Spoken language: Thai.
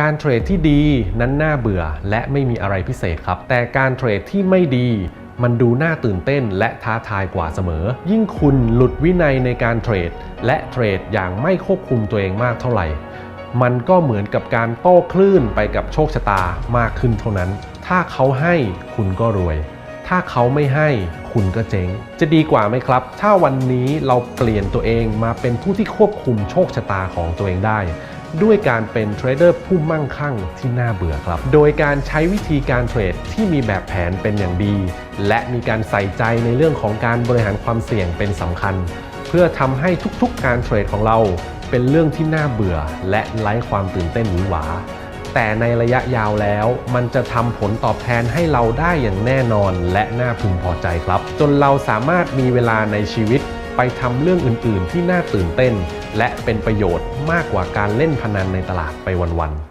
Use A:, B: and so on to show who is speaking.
A: การเทรดที่ดีนั้นน่าเบื่อและไม่มีอะไรพิเศษครับ แต่การเทรดที่ไม่ดีมันดูน่าตื่นเต้นและท้าทายกว่าเสมอ ยิ่งคุณหลุดวินัยในการเทรด และเทรดอย่างไม่ควบคุมตัวเองมากเท่าไหร่ มันก็เหมือนกับการโต้คลื่นไปกับโชคชะตามากขึ้นเท่านั้น ถ้าเขาให้คุณก็รวย ถ้าเขาไม่ให้คุณก็เจ๊ง จะดีกว่าไหมครับ ถ้าวันนี้เราเปลี่ยนตัวเองมาเป็นผู้ที่ควบคุมโชคชะตาของตัวเองได้ ด้วยการเป็นเทรดเดอร์ผู้มั่งคั่งที่น่าเบื่อครับ โดยการใช้วิธีการเทรดที่มีแบบแผนเป็นอย่างดี และมีการใส่ใจในเรื่องของการบริหารความเสี่ยงเป็นสำคัญ เพื่อทำให้ทุกๆ การเทรดของเราเป็นเรื่องที่น่าเบื่อ และไร้ความตื่นเต้นหวือหวาแต่ในระยะยาวแล้วมันจะทำผลตอบแทนให้เราได้อย่างแน่นอนและน่าพึงพอใจครับ จนเราสามารถมีเวลาในชีวิตไปทำเรื่องอื่น ๆ ที่น่าตื่นเต้น และเป็นประโยชน์มากกว่าการเล่นพนันในตลาดไปวันๆ